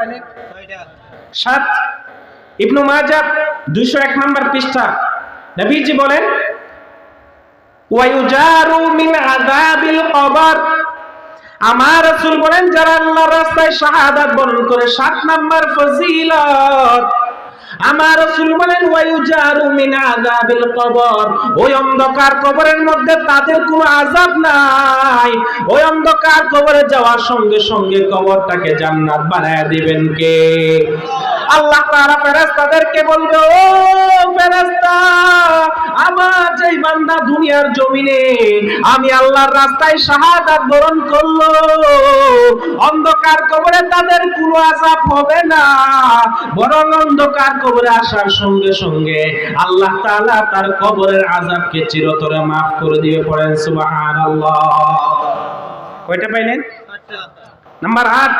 পাইলেন সাত। ইবনু মাজাব দুইশো এক নম্বর পৃষ্ঠা। নবীজি বলেন আমার রসুল বলেন যারা আল্লাহর রাস্তায় শাহাদাত বরণ করে সাত নাম্বার ফজিলত। আমার রাসূল বলেন, ওয়ায়ুজারু মিন আযাবিল কবর। ওই অন্ধকার কবরের মধ্যে তাদের কোনো আযাব নাই। ওই অন্ধকার কবরে যাওয়ার সঙ্গে সঙ্গে কবরটাকে জান্নাত বানায় দিবেন কে? আল্লাহ তাআলা ফেরেশতাদেরকে বলবে ও ফেরেশতা আমার যেই বান্দা দুনিয়ার জমিনে আমি আল্লাহর রাস্তায় শাহাদাত বরণ করল অন্ধকার কবরে তাদের কোনো আযাব হবে না। বরং অন্ধকার কবরে আসার সঙ্গে সঙ্গে আল্লাহ তাআলা তার কবরের আযাবকে চিরতরে মাফ করে দিবে পড়েন সুবহানাল্লাহ। কয়টা পাইলেন? নাম্বার আট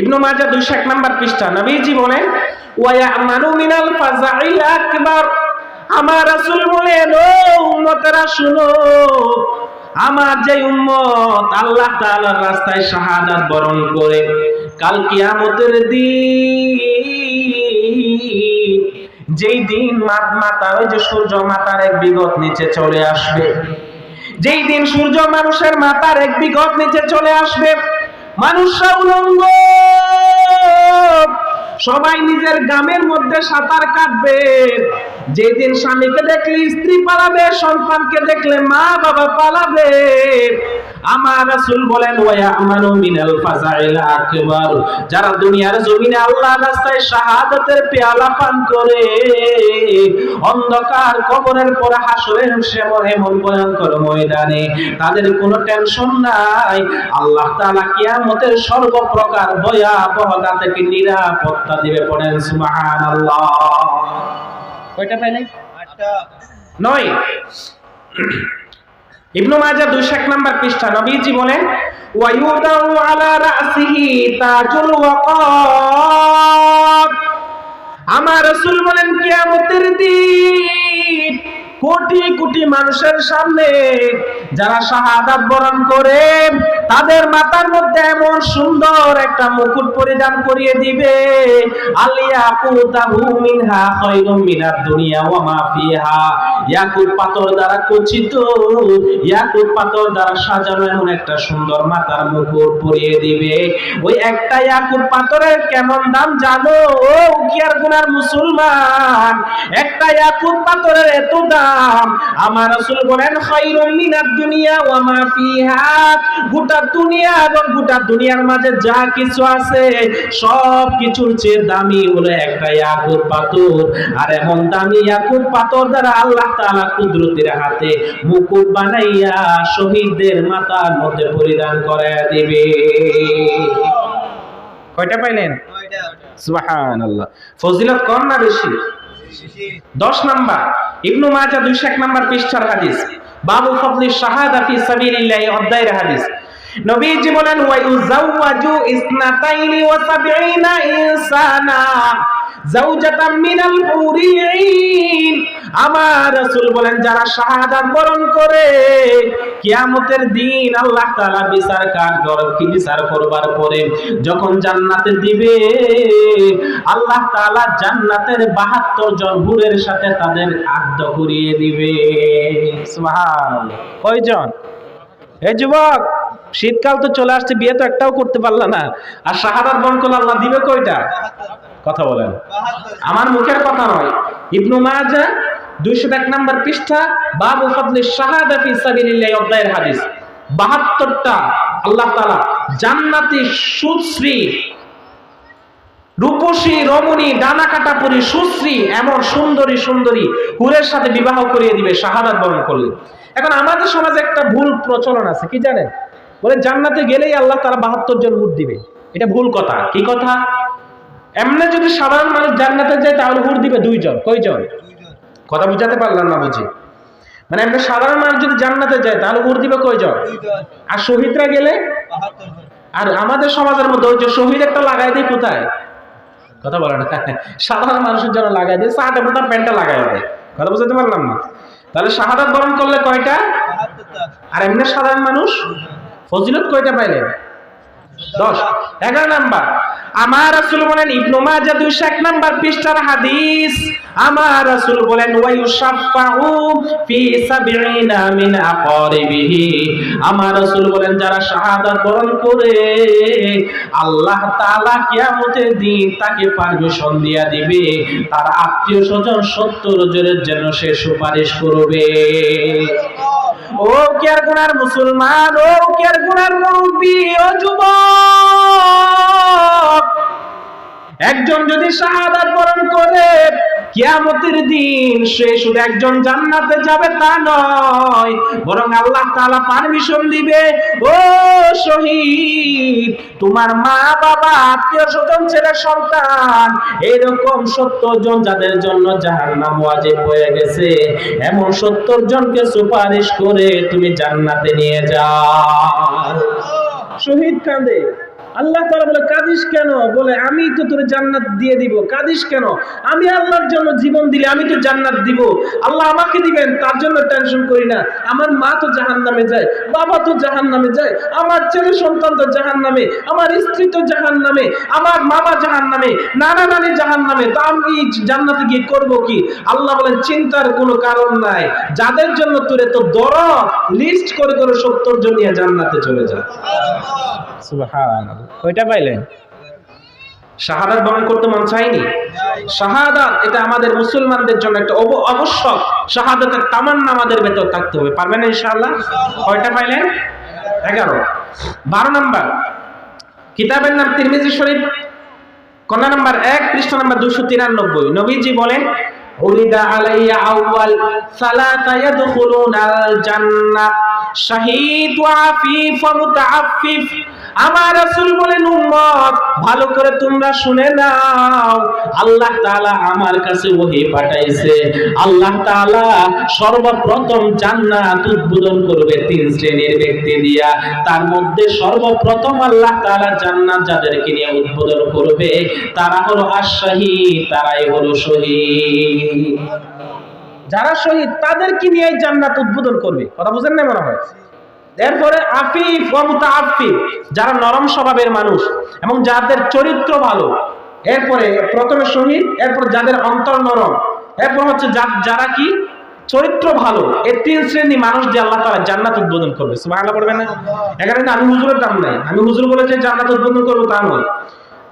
ইবনু মাজাহ দুইশো এক নাম্বার পৃষ্ঠা। নবীজি বলেন আমার বলেন ও উম্মতেরা শুনো আমার যে উম্মত আল্লাহ তাআলার রাস্তায় শাহাদাত বরণ করে, কাল কিয়ামতের দিন যেই দিন মাত মাতা, ওই যে সূর্য মাতার এক বিগত নিচে চলে আসবে, যেই দিন সূর্য মানুষের মাথার এক বিগত নিচে চলে আসবে মানুষরা উলঙ্গ। সবাই নিজের গ্রামের মধ্যে সাঁতার কাটবে। যেদিন স্বামীকে দেখলে, স্ত্রী পালাবে, সন্তানকে দেখলে মা বাবা পালাবে। আমার রাসূল বলেন, ওয়া আমানু মিনাল ফাজাইল আকবার। যারা দুনিয়ার জমিনে আল্লাহর রাস্তায় শাহাদাতের পেয়ালা পান করে, অন্ধকার কবরের পর হাসরের এমন ভয়ঙ্কর ময়দানে, তাদের কোনো টেনশন নাই। আল্লাহ তাআলা কিয়ামতের সর্বপ্রকার ভয়াবহতা থেকে নিরাপত্তা দিবে পড়েন সুবহানাল্লাহ। কয়টা পাইলে নয়। ইবনু মাজাহ 201 নাম্বার পৃষ্ঠা। নবীজি বলেন ওয়ায়ুদাউ আলা রাসিহি তাজুল ওয়াকাব। আমার রাসূল বলেন কিয়ামতের দিন কোটি কোটি মানুষের সামনে যারা শাহাদাত বরণ করে, তাদের মাথার মধ্যে এমন সুন্দর একটা মুকুট পরিধান করিয়ে দিবে। আলিয়া কুতাহু মিনহা খায়রুম মিনাদ দুনিয়া ওয়া মা ফিহা। ইয়াকুত পাথর দ্বারা খচিত ইয়াকুত পাথর দ্বারা সাজানো এমন একটা সুন্দর মাথার মুকুট পরিয়ে দিবে। ওই একটা ইয়াকুত পাথরের কেমন দাম জানো? ও উকিয়ার গুনার মুসলমান? একটা ইয়াকুত পাথরের এত দাম? আমার রাসূল বলেন খায়রুম মিনাদ দুনিয়া ওয়া মা ফিহা। গোটা দুনিয়া এবং গোটা দুনিয়ার মাঝে যা কিছু আছে সব কিছুর চেয়ে দামি হলো একটা ইয়াকুত পাথর। আর এমন দামি ইয়াকুত পাথর দ্বারা আল্লাহ তাআলা কুদরতের হাতে মুকুট বানাইয়া শহীদদের মাথার মধ্যে পরিধান করায়া দিবে। কয়টা পাইলেন? সুবহানাল্লাহ। ফজিলত কম না বেশি। দশ নাম্বার। ইবনু মাজাহ দুইশো এক নম্বর পৃষ্ঠার হাদিস। বাবু ফদলি শাহাদা ফি সাবিলিল্লাহ, অধ্যায়ের হাদিস। নবীজি বলেন ওয়া ইউজাওয়াজু ইসনাতাইনি ওয়া সাবঈনা ইনসানা। আমার রাসূল বলেন, যারা শাহাদাত বরণ করে দিন আল্লাহ বিচার কার কি করবার পরে যখন জান্নাতে দিবে, আল্লাহ তাআলা জান্নাতের 72 জন হুরের সাথে তাদের আদ্য করিয়ে দিবে। কয়জন? এই যুবক, শীতকাল তো চলে আসছে, বিয়ে তো একটাও করতে পারলা না। আর শাহাদাত বরণ করলে আল্লাহ দিবে কয়টা? কথা বলেন। আমার মুখের কথা নয়। ইবনু মাজাহ দুইশো এক নম্বর পৃষ্ঠা, বাবু ফদলি শাহাদা ফি হাদিস। বাহাত্তরটা আল্লাহ তাআলা জান্নাতি সুশ্রী, রূপসী, রমণী, ডানা কাটা পরি সুশ্রী, এমন সুন্দরী সুন্দরী হুরের সাথে বিবাহ করিয়ে দিবে, শাহাদাত বরণ করলে। এখন আমাদের সমাজে একটা ভুল প্রচলন আছে, কি জানেন? বলে জান্নাতে গেলেই আল্লাহ তারা বাহাত্তর জন হুর দিবে। এটা ভুল কথা। কি কথা? এমনি যদি সাধারণ মানুষ জান্নাতে যায়, তাহলে হুর দিবে দুইজন। কয়জন? কথা বুঝাতে পারলাম না বুঝি। মানে এমনি সাধারণ মানুষ যদি জান্নাতে যায়, তাহলে হুর দিবে কয়জন? আর শহীদরা গেলে? আর আমাদের সমাজের মধ্যে ওই যে শহীদ একটা লাগাই দেয় কোথায়? কথা বলে না সাধারণ মানুষের জন্য লাগাই দিয়ে এবং তার প্যান্টটা লাগাই দেয়। কথা বুঝাতে পারলাম না? তাহলে শাহাদাত বরণ করলে কয়টা? আর এমনি সাধারণ মানুষ? ফজিলত কয়টা পাইলেন? দশ। এগারো নাম্বার। আমার রাসূল বলেন, ইবনু নাম্বার পৃষ্ঠার হাদিস। আমার বলেন ফি মিন আকরিবিহি। আমার বলেন, যারা শাহাদাত বরণ করে, আল্লাহ তাআলা কিয়ামতের দিন তাকে পারমিশন দিয়া দিবে। তার আত্মীয় স্বজন সত্তর জনের জন্য সে সুপারিশ করবে। ও কেয়ার গুনার মুসলমান, ও কেয়ার গুনার মুরব্বী, ও যুবক। একজন যদি শাহাদাত বরণ করে কিয়ামতের দিন সে শুধু একজন জান্নাতে যাবে তা নয়, বরং আল্লাহ তাআলা পারমিশন দিবে, ও শহীদ, তোমার মা বাবা, আত্মীয় স্বজন, ছেলে সন্তান, এরকম সত্তর জন যাদের জন্য জাহান্নাম ওয়াজিব হয়ে গেছে, এমন সত্তর জনকে সুপারিশ করে তুমি জান্নাতে নিয়ে যাও। শহীদ কাঁদে। আল্লাহ তাআলা বলে, কাঁদিস কেন? বলে, আমি তো তোর জান্নাত দিয়ে দিব। কাঁদিস কেন? আমি আল্লাহর জন্য জীবন দিলে আমি তো জান্নাত দিব। আল্লাহ আমাকে দিবেন, তার জন্য টেনশন করি না। আমার মা তো জাহান নামে যায়, বাবা তো জাহান নামে যায়, আমার ছেলে সন্তান তো জাহান নামে আমার স্ত্রী তো জাহান নামে আমার মামা জাহান নামে নানা নানি জাহান নামে তা আমি জান্নাতে গিয়ে করব কি? আল্লাহ বলেন, চিন্তার কোনো কারণ নাই। যাদের জন্য তোরে তো দর লিস্ট করে করে সত্তর জন নিয়ে জান্নাতে চলে যায় সুবহানাল্লাহ। কয়টা পাইলেন শাহাদাত বরণ করতে মন চাইনি শাহাদাত, এটা আমাদের মুসলমানদের জন্য একটা অব- আবশ্যক। শাহাদাতের তামান্না আমাদের ভেতর থাকতে হবে। পারবেন ইনশাআল্লাহ? কয়টা পাইলেন? এগারো। বারো নাম্বার। কিতাবের নাম তিরমিজি শরীফ, কন্যা নাম্বার এক, পৃষ্ঠা নাম্বার দুশো তিরানব্বই। নবীজি বলেন, উলিদা আলাইয়া আউয়াল সালাতা ইয়াদখুলুনাল জান্নাহ শাহীদ ওয়া আফিফ ওয়া মুতাআফফিফ আমার রাসূল বলেন, উম্মত, ভালো করে তোমরা শুনে নাও। আল্লাহ তাআলা আমার কাছে ওহী পাঠাইছে। আল্লাহ তাআলা সর্বপ্রথম জান্নাত উদ্বোধন করবে তিন শ্রেণির ব্যক্তি দিয়া। তার মধ্যে সর্বপ্রথম আল্লাহ তাআলা জান্নাত যাদেরকে নিয়ে উদ্বোধন করবে, তারা হলো আশাহী তারাই হলো শহীদ। যারা শহীদ, তাদেরকে নিয়ে জান্নাত উদ্বোধন করবে। কথা বুঝেন না মনে হয়? এরপরে আফিফ ওয়া মুতাআফফিফ যারা নরম স্বভাবের মানুষ এবং যাদের চরিত্র ভালো। এরপরে প্রথমে শহীদ, এরপর যাদের অন্তর নরম, এরপর হচ্ছে যারা কি? চরিত্র ভালো। এই তিন শ্রেণি মানুষ দিয়ে আল্লাহ তাআলা জান্নাত উদ্বোধন করবে। সুবহানাল্লাহ পড়বেন না? এখানে আমি হুজুরের দাম নাই। আমি হুজুর বলে যে জান্নাত উদ্বোধন করব তা নয়।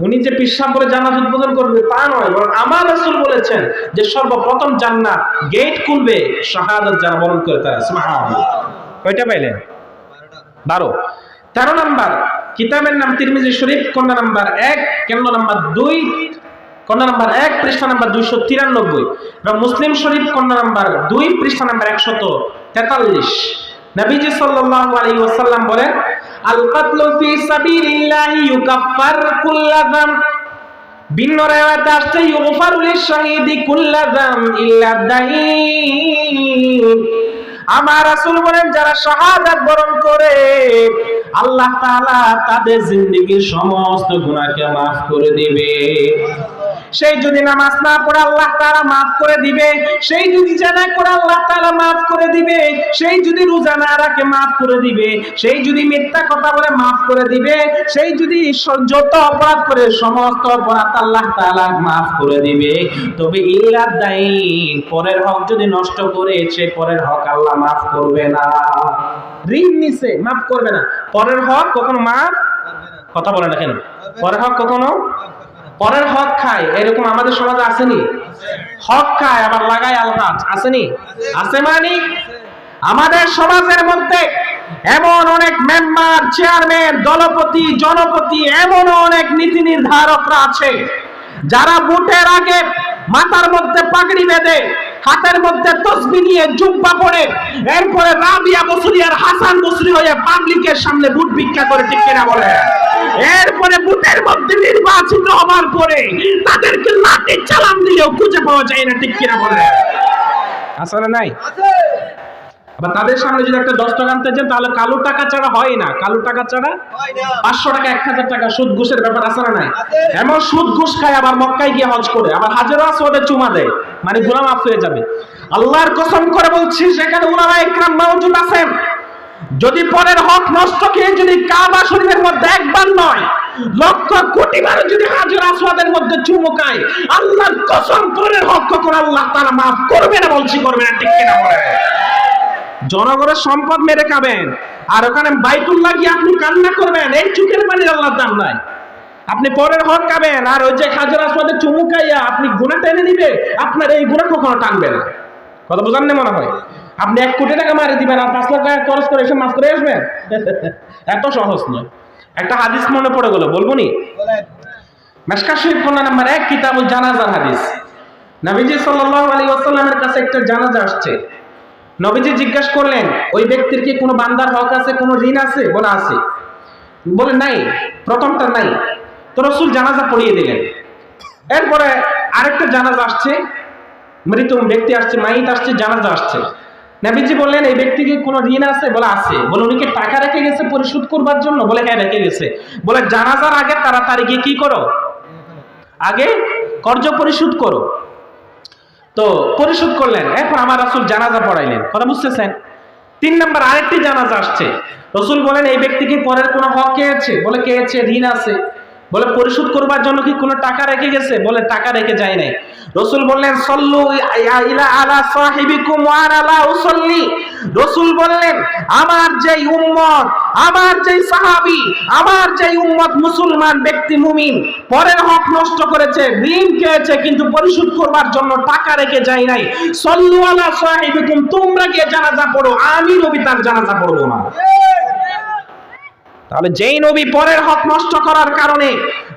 উনি যে পিসাব বলে জান্নাত উদ্বোধন করবে তা নয়, বরং আমার রাসূল বলেছেন যে সর্বপ্রথম জান্নাত গেট খুলবে, শাহাদাত যারা বরণ করে তারা। কয়টা পাইলেন? বারো। তেরো নাম্বার, কিতাবের নাম তিরমিজি শরীফ, কন্যা নাম্বার এক কেন্দ্র নাম্বার দুই, কন্যা নাম্বার এক, পৃষ্ঠা নাম্বার দুইশো তিরানব্বই। এবং মুসলিম শরীফ, কন্যা নাম্বার দুই, পৃষ্ঠা নাম্বার একশত তেতাল্লিশ। নবীজি সাল্লাল্লাহু আলাইহি ওয়াসাল্লাম বলেন, আল কাতলু ফি সাবিলিল্লাহি ইউকাফফার কুল্লা যাম। ভিন্ন রেওয়ায়াতে আসছে, ইউগফারু লিশ-শাহীদি কুল্লা যাম ইল্লা দাইন আমার রাসূল বলেন, যারা শাহাদাত বরণ করে, আল্লাহ তাআলা তাদের জিন্দেগীর সমস্ত গুনাহকে maaf করে দিবে। সেই যদি নামাজ না পড়ে আল্লাহ তাআলা maaf করে দিবে, সেই যদি জানা করে আল্লাহ তাআলা maaf করে দিবে, সেই যদি রোজা না রাখে maaf করে দিবে, সেই যদি মিথ্যা কথা বলে maaf করে দিবে, সেই যদি যত অপরাধ করে সমস্ত অপরাধ আল্লাহ তাআলা maaf করে দিবে। তবে ইল্লা দাইন, পরের হক যদি নষ্ট করে, সে পরের হক আল্লাহ maaf করবে না। ঋণ নিছে maaf করবে না। পরের হক কখনো মাফ? কথা বলে না কেন পরের হক কখনো পরের হক খায়, এরকম আমাদের সমাজে আসেনি? হক খায়, আবার লাগায় আলহাজ আসেনি? আছে মানে? আমাদের সমাজের মধ্যে এমন অনেক মেম্বার চেয়ারম্যান দলপতি, জনপতি এমন অনেক নীতি নির্ধারকরা আছে, যারা ভোটের আগে মাথার মধ্যে পাগড়ি বেঁধে, হাতের মধ্যে তসবি নিয়ে জুব্বা পরে, এরপরে রাবিয়া বসরি আর হাসান বসরি হয়ে পাবলিকের সামনে ভোট ভিক্ষা করে, ঠিক কিনা বলে এরপরে বুথের মধ্যে নির্বাচিত হবার পরে তাদেরকে লাঠি চালান দিলেও খুঁজে পাওয়া যায় না ঠিক কিনা বলে আসলে নাই? আবার তাদের সামনে যদি একটা দশ টাকা আনতে চান তাহলে কালো টাকা ছাড়া হয় না। কালো টাকা ছাড়া পাঁচশো টাকা এক হাজার টাকা সুদ ঘুষের ব্যাপার আছে না নাই? এমন সুদ ঘুষ খায় আবার মক্কায় গিয়ে হজ করে। আবার হাজারো আছে ওদের চুমা দেয়। মানে গুনাহ মাফ হয়ে যাবে। আল্লাহর কসম করে বলছি সেখানে উলামা ইকরাম মাওজুদ আছেন যদি পরের হক নষ্ট করে যদি কাবা শরীফের মধ্যে একবার নয়, লক্ষ কোটি বার যদি হাজার আসওয়াদের মধ্যে চুমুকায় আল্লাহর কসম পরের হক কখন আল্লাহ তাআলা মাফ করবে না, বলছি করবে না, ঠিক কিনা বলে জনগণের সম্পদ মেরে খাবেন, আর ওখানে বাইতুল্লাহ গিয়ে আপনি কান্না করবেন, এই চুকের পানির আল্লাহর দাম নাই। আপনি পরের হক খাবেন, আর ওই যে হাজার আসওয়াদের চুমুকাইয়া আপনি গুণা টেনে নিবে, আপনার এই গুণা কখনো টানবে না। কথা বোঝান না মনে হয়? আপনি এক কোটি টাকা মারি দিবেন আর পাঁচ লাখ টাকা খরচ করে এসে মাছ করে আসবেন? এত সহজ নয়। একটা হাদিস মনে পড়ে গেল, বলব নি? মেশকা শরীফ খন্ডা নাম্বার এক, কিতাবুল জানাজার হাদিস। নবীজি সাল্লাল্লাহু আলাইহি ওয়াসাল্লামের কাছে একটা জানাজা আসছে। নবীজি জিজ্ঞাসা করলেন, ওই ব্যক্তির কি কোনো বান্দার হক আছে, কোনো ঋণ আছে, বলে আছে? বলে নাই, প্রথমটা নাই। তো রসুল জানাজা পড়িয়ে দিলেন। এরপরে আরেকটা জানাজা আসছে, মৃত ব্যক্তি আসছে, মাইত আসছে, জানাজা আসছে। নবীজি বললেন, এই ব্যক্তি কি কোনো ঋণ আছে? বলে আছে। বলে, উনি কি টাকা রেখে গেছে পরিশোধ করবার জন্য? বলে হ্যাঁ রেখে গেছে। বলে, জানাজার আগে তাড়াতাড়ি গিয়ে কি করো? আগে কর্জ পরিশোধ করো। তো পরিশোধ করলেন। এরপর আমার রাসূল জানাজা পড়াইলেন। কথা বুঝতেছেন? তিন নম্বর আরেকটি জানাজা আসছে। রসুল বলেন, এই ব্যক্তি কি পরের কোনো হক খেয়েছে বলে খেয়েছে ঋণ আছে। বলে, পরিশোধ করবার জন্য কি কোনো টাকা রেখে গেছে? বলে, টাকা রেখে যায় নাই। রসুল বললেন, সল্লু ইলা আলা সাহিবিকুম ওয়া আনা লা উসাল্লি। রসুল বললেন, আমার যেই উম্মত, আমার যেই সাহাবী, আমার যেই উম্মত মুসলমান ব্যক্তি মুমিন, পরের হক নষ্ট করেছে, ঋণ খেয়েছে কিন্তু পরিশোধ করবার জন্য টাকা রেখে যায় নাই। সল্লু আলা সাহিবিকুম, তোমরা গিয়ে জানাজা পড়ো, আমি নবী তার জানাজা পড়ব না। তাহলে যেই নবী পরের হক নষ্ট করার কারণে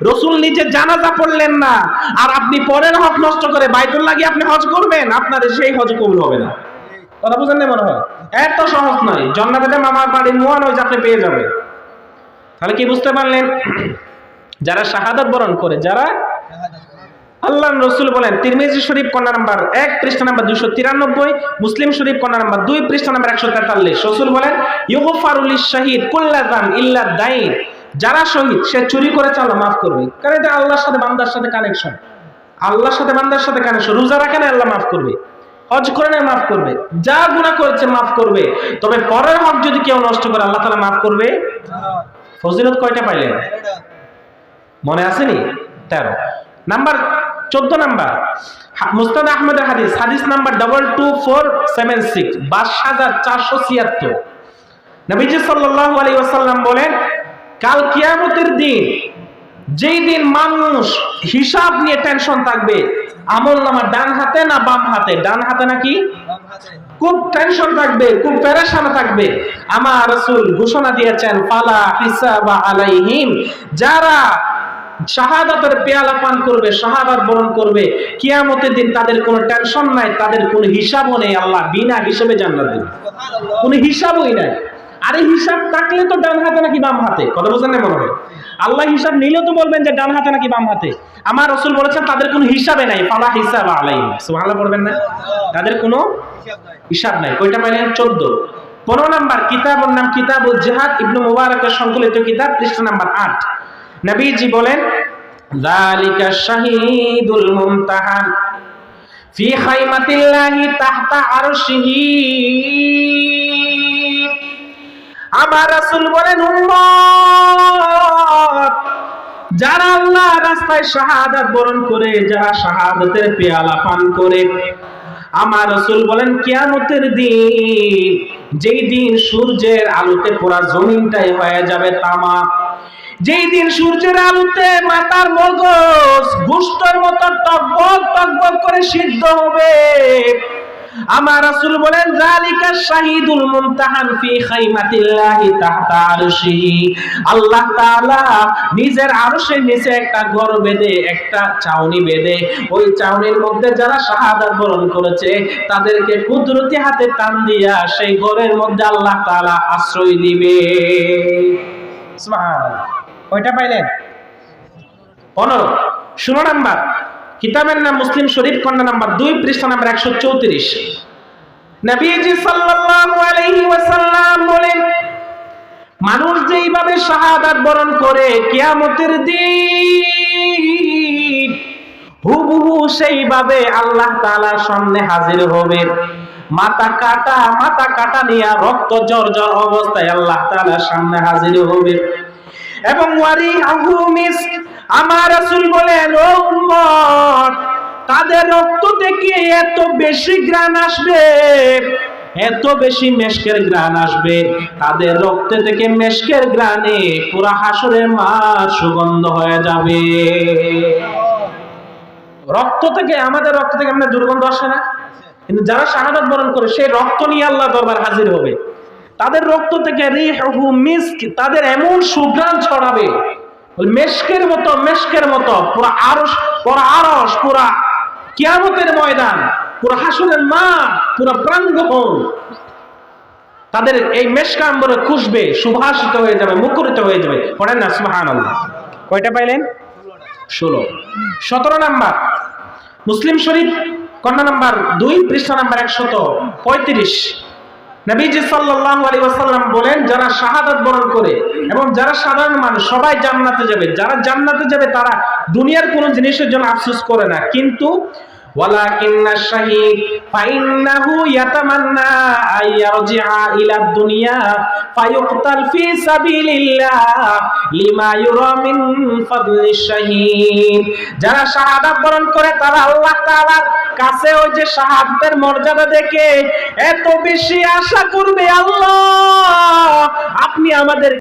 রসুল নিজে জানাজা পড়লেন না, আর আপনি পরের হক নষ্ট করে বাইতুল্লাহ গিয়ে আপনি হজ করবেন, আপনার সেই হজ কবুল হবে না। কথা বুঝেন না মনে হয়? এত সহজ নয়। জন্নাতে মামার বাড়ির মোয়া নয় আপনি পেয়ে যাবে তাহলে কি বুঝতে পারলেন? যারা শাহাদত বরণ করে, যারা আল্লাহ রসুল বলেন তিরমিজি শরীফ কন্যা নাম্বার এক পৃষ্ঠা নাম্বার দুইশো তিরানব্বই মুসলিম শরীফ কন্যা নাম্বার দুই পৃষ্ঠা নাম্বার একশো তেতাল্লিশ। রসুল বলেন ইউগফারুল শাহিদ কুল্লাদান ইল্লা দাইন। যারা শহীদ সে চুরি করেছে আল্লাহ মাফ করবে। কারণ এটা আল্লাহর সাথে বান্দার সাথে কানেকশন আল্লাহর সাথে বান্দার সাথে কানেকশন রোজা রাখেন আল্লাহ মাফ করবে। হজ করে না মাফ করবে। যা গুনাহ করেছে মাফ করবে। তবে পরের হক যদি কেউ নষ্ট করে আল্লাহ তাআলা মাফ করবে? ফজিলত কয়টা পাইলেন? মনে আসেনি তেরো। নাম্বার চোদ্দ নাম্বার। মুস্তাদ আহমদের হাদিস হাদিস number double two four seven six বাইশ হাজার চারশো ছিয়াত্তর। নবীজি সাল্লাহ বলেন, কাল কিয়ামতের দিন যেই দিন মানুষ হিসাব নিয়ে টেনশন থাকবে, আমল নামা ডান হাতে না বাম হাতে? ডান হাতে নাকি? খুব টেনশন থাকবে, খুব পেরেশান থাকবে। আমার রাসূল ঘোষণা দিয়েছেন পালা হিসাবা আলাইহিম, যারা শাহাদাতের পেয়ালা পান করবে শাহাদাত বরণ করবে কিয়ামতের দিন তাদের কোনো টেনশন নাই তাদের কোনো হিসাবও নেই আল্লাহ বিনা হিসাবে জান্নাত দেবে। কোনো হিসাবই নাই। আরে হিসাব থাকলে তো ডান হাতে নাকি বাম হাতে? কথা বোঝেন না মনে হয়? আল্লাহ হিসাব নিলেও তো বলবেন যে ডান হাতে নাকি বাম হাতে। আমার রসুল বলেছেন তাদের কোনো হিসাবে নাই ফালা হিসাব আলাই সুবহানাল্লাহ পড়বেন না? তাদের কোনো হিসাব নাই। কয়টা পাইলেন? চোদ্দ। পনেরো নাম্বার কিতাবের নাম কিতাবুল জিহাদ ইবনু মুবারকের সংকলিত কিতাব পৃষ্ঠা নাম্বার আট। নবীজি বলেন, যালিকা শাহীদুল মুমতাহান, ফি খাইমাতিল্লাহি তাহতা আরশিহি। আমার রাসূল বলেন, উম্মত, যারা আল্লাহ রাস্তায় শাহাদাত বরণ করে, যারা শাহাদাতের পেয়ালা পান করে, আমার রসুল বলেন, কিয়ামতের দিন, যেই দিন সূর্যের আলোতে পুরা জমিনটাই হয়ে যাবে তামা যেই দিন সূর্যের আলোতে মাতার মগজ গুস্তর মতো টকবক টকবক করে সিদ্ধ হবে, আমার রাসূল বলেন জালিকা শাহিদুল ফি খাইমাতিল্লাহি তাহতা আল্লাহ তাআলা নিজের আরশের নিচে একটা ঘর বেঁধে, একটা চাউনি বেঁধে, ওই চাউনির মধ্যে যারা শাহাদাত বরণ করেছে, তাদেরকে কুদরতি হাতে টান দিয়া সেই ঘরের মধ্যে আল্লাহ তাআলা আশ্রয় দিবে। সুবহানাল্লাহ। কয়টা পাইলেন? পনেরো। ষোলো নাম্বার। কিতাবের নাম মুসলিম শরীফ, খন্ড নাম্বার দুই, পৃষ্ঠা নাম্বার একশো চৌত্রিশ। নবীজি সাল্লাল্লাহু আলাইহি ওয়াসাল্লাম বলেন, মানুষ যেইভাবে শাহাদাত বরণ করে কিয়ামতের দিন, হুবহু সেইভাবে আল্লাহ তাআলার সামনে হাজির হবে। মাথা কাটা মাথা কাটা নিয়ে রক্ত জর্জর অবস্থায় আল্লাহ তাআলার সামনে হাজির হবে। এবং ওয়ারি আহু মিস্ক আমার রাসূল বলেন ও উম্মত, তাদের রক্ত থেকে এত বেশি গ্রান আসবে, এত বেশি মেশকের গ্রান আসবে, তাদের রক্ত থেকে মেশকের গ্রানে পুরা হাসরের মাঠ সুগন্ধ হয়ে যাবে। রক্ত থেকে, আমাদের রক্ত থেকে আমরা দুর্গন্ধ আসে না, কিন্তু যারা শাহাদাত বরণ করে, সেই রক্ত নিয়ে আল্লাহ দরবার হাজির হবে। তাদের রক্ত থেকে তাদের এমন সুগ্রাণ ছড়াবে। মেশকের মতো মেশকের মতো, পুরা আরস পুরা আরস পুরা কিয়ামতের ময়দান, পুরা হাসনের মা পুরা প্রাঙ্গণ। তাদের এই মেশকাম্বরে খুশবে, সুভাষিত হয়ে যাবে, মুখরিত হয়ে যাবে। পড়েন না সুহান কয়টা পাইলেন? ষোলো। সতেরো নাম্বার। মুসলিম শরীফ, কন্যা নাম্বার দুই, পৃষ্ঠা নাম্বার একশত পঁয়ত্রিশ। নবীজি সাল্লাল্লাহু আলাইহি ওয়াসাল্লাম বলেন, যারা শাহাদাত বরণ করে এবং যারা সাধারণ মানুষ, সবাই জান্নাতে যাবে। যারা জান্নাতে যাবে, তারা দুনিয়ার কোনো জিনিসের জন্য আফসুস করে না। কিন্তু ওয়ালাকিন্না যারা শাহাদাত বরণ করে, তারা আল্লাহ কাছে ওই যে সাহাবদের মর্যাদা দেখে এত বেশি আশা করবে আল্লাহ। আপনি আমাদের